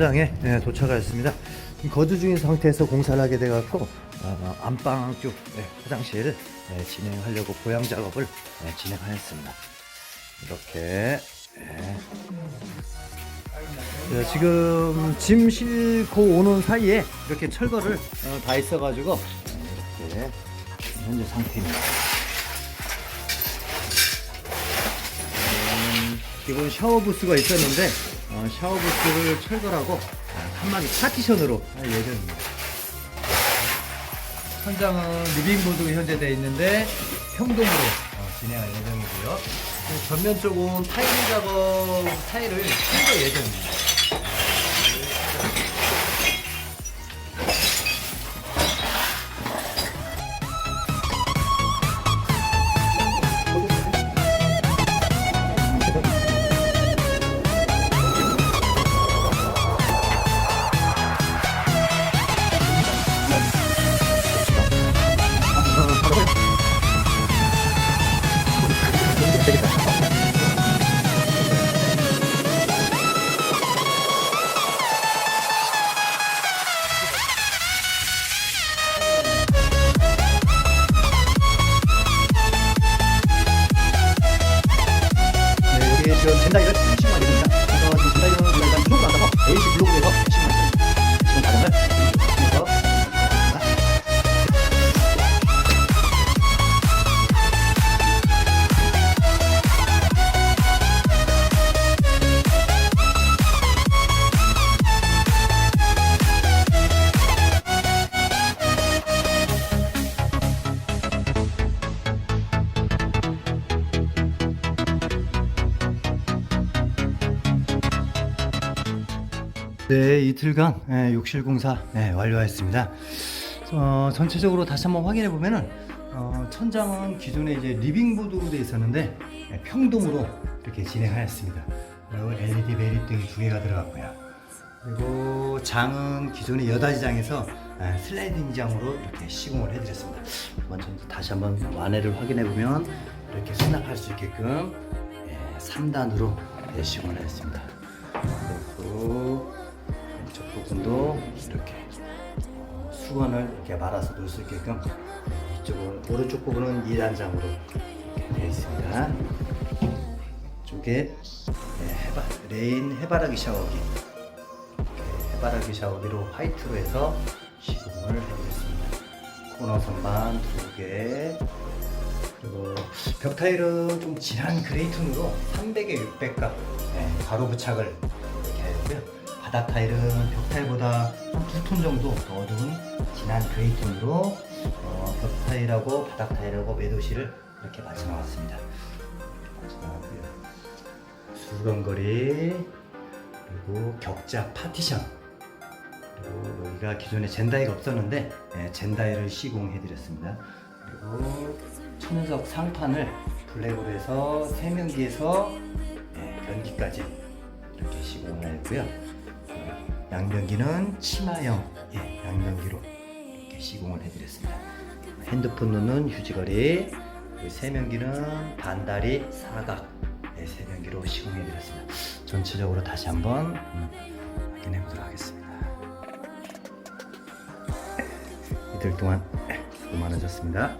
현장에 예, 도착하였습니다. 거주 중인 상태에서 공사를 하게 돼갖고 어, 안방 쪽 예, 화장실을 예, 진행하려고 보양 작업을 예, 진행하였습니다. 이렇게 예. 예, 지금 짐 싣고 오는 사이에 이렇게 철거를 어, 다 있어가지고 예, 이렇게 현재 상태입니다. 음, 기본 샤워 부스가 있었는데 어, 샤워 부스를 철거하고 어, 한마디 파티션으로 할 예정입니다. 천장은 리빙보드가 현재 되어 있는데 평동으로 어, 진행할 예정이고요. 그리고 전면 쪽은 타일 작업 타일을 철거 예정입니다. 네, 이틀간 예, 욕실 공사 예, 완료했습니다. 어, 전체적으로 다시 한번 확인해 보면은 어, 천장은 기존에 이제 리빙보드로 되어 있었는데 예, 평동으로 이렇게 진행하였습니다. 그리고 LED 매립등이 두 개가 들어갔고요. 그리고 장은 기존의 여다지 장에서 예, 슬라이딩 장으로 이렇게 시공을 해드렸습니다. 전 다시 한번 완해를 확인해 보면 이렇게 수납할 수 있게끔 예, 3단으로 예, 시공을 했습니다. 수건을 이렇게 말아서 놓을 수 있게끔 이쪽은 오른쪽 부분은 2단장으로 이렇게 되어 있습니다. 이쪽에 네, 해바, 레인 해바라기 샤워기 해바라기 샤워기로 화이트로 해서 시공을 해드렸습니다. 코너 선반 두 개, 그리고 벽 타일은 좀 진한 그레이 톤으로 300에 600값 가로 부착을 이렇게 했고요. 바닥 타일은 벽 타일보다 한두톤 정도 더 어두운 진한 그레이 톤으로 어, 벽 타일하고 바닥 타일하고 매도실을 이렇게 맞춰 나왔습니다. 맞춰 나왔고요. 수건거리 그리고 격자 파티션 그리고 여기가 기존에 젠다이가 없었는데 예, 젠다이를 시공해드렸습니다. 그리고 천연석 상판을 블랙으로 해서 세면기에서 예, 변기까지 이렇게 시공을 했고요. 양변기는 치마형 예, 양변기로 이렇게 시공을 해드렸습니다. 핸드폰 넣는 휴지거리, 그리고 세면기는 반다리 사각 예, 세면기로 시공해드렸습니다. 전체적으로 다시 한번 음, 확인해 보도록 하겠습니다. 이틀 동안 수고 많으셨습니다.